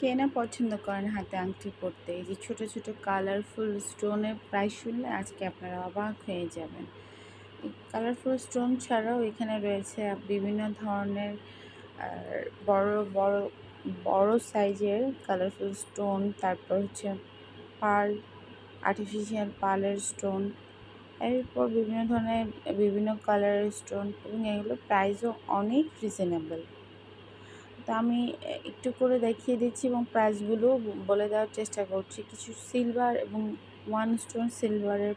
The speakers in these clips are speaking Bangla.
কে না পছন্দ করেন হাতে আংটি পরতে? এই যে ছোট, ছোটো কালারফুল স্টোনের প্রাইস শুনলে আজকে আপনারা অবাক হয়ে যাবেন। কালারফুল স্টোন ছাড়াও এখানে রয়েছে বিভিন্ন ধরনের বড় বড় বড় সাইজের কালারফুল স্টোন তারপর হচ্ছে পার্ল আর্টিফিশিয়াল পার্লের স্টোন এরপর বিভিন্ন ধরনের, বিভিন্ন কালারের স্টোন এবং এগুলো প্রাইসও অনেক রিজনেবল তো আমি একটু করে দেখিয়ে দিচ্ছি এবং প্রাইসগুলো বলে দেওয়ার চেষ্টা করছি। কিছু সিলভার এবং ওয়ান স্টোন সিলভারের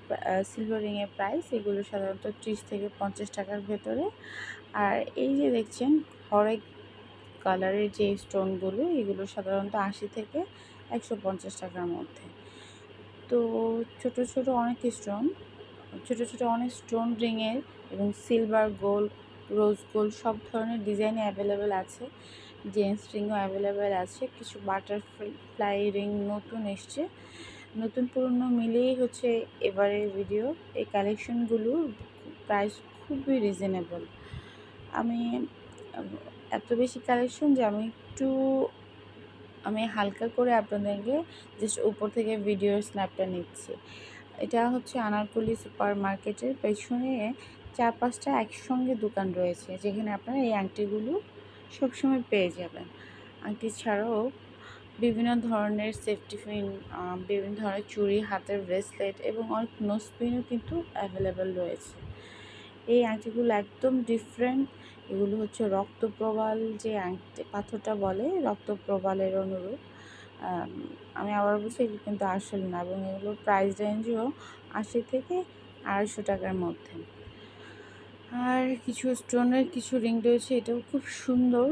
সিলভার রিংয়ের প্রাইস এগুলো সাধারণত ত্রিশ থেকে পঞ্চাশ টাকার ভেতরে। আর এই যে দেখছেন, হরেক কালারের যে স্টোনগুলো এগুলো সাধারণত আশি থেকে একশো পঞ্চাশ টাকার মধ্যে। তো ছোট ছোট অনেক স্টোন ছোট ছোট অনেক স্টোন রিংয়ের এবং সিলভার গোল্ড রোজ গোল্ড সব ধরনের ডিজাইনে অ্যাভেলেবেল আছে। জেন্টস রিংও অ্যাভেলেবেল আছে, কিছু বাটারফ্লাই রিং নতুন এসছে। নতুন পুরনো মিলিয়েই হচ্ছে এবারের ভিডিও এই কালেকশনগুলো প্রাইস খুবই রিজনেবল আমি, এত বেশি কালেকশন যে আমি একটু, আমি হালকা করে আপনাদেরকে জাস্ট উপর থেকে ভিডিও স্ন্যাপটা নিচ্ছি। এটা হচ্ছে আনারকলি সুপার মার্কেটের পেছনে চার পাঁচটা একসঙ্গে দোকান রয়েছে, যেখানে আপনারা এই আংটিগুলো সবসময় পেয়ে যাবেন। আংটি ছাড়াও বিভিন্ন ধরনের সেফটি পিন বিভিন্ন ধরনের চুড়ি, হাতের ব্রেসলেট এবং অনেক নোসপিনও কিন্তু অ্যাভেলেবেল রয়েছে। এই আংটিগুলো একদম ডিফারেন্ট এগুলো হচ্ছে রক্তপ্রবাল যে আংটি, পাথরটা বলে রক্তপ্রবালের অনুরূপ। আমি আবার বলছি, এগুলো কিন্তু আসল না এবং এগুলোর প্রাইস রেঞ্জও আশি থেকে আড়াইশো টাকার মধ্যে। আর কিছু স্টোনের কিছু রিং রয়েছে এটাও খুব সুন্দর।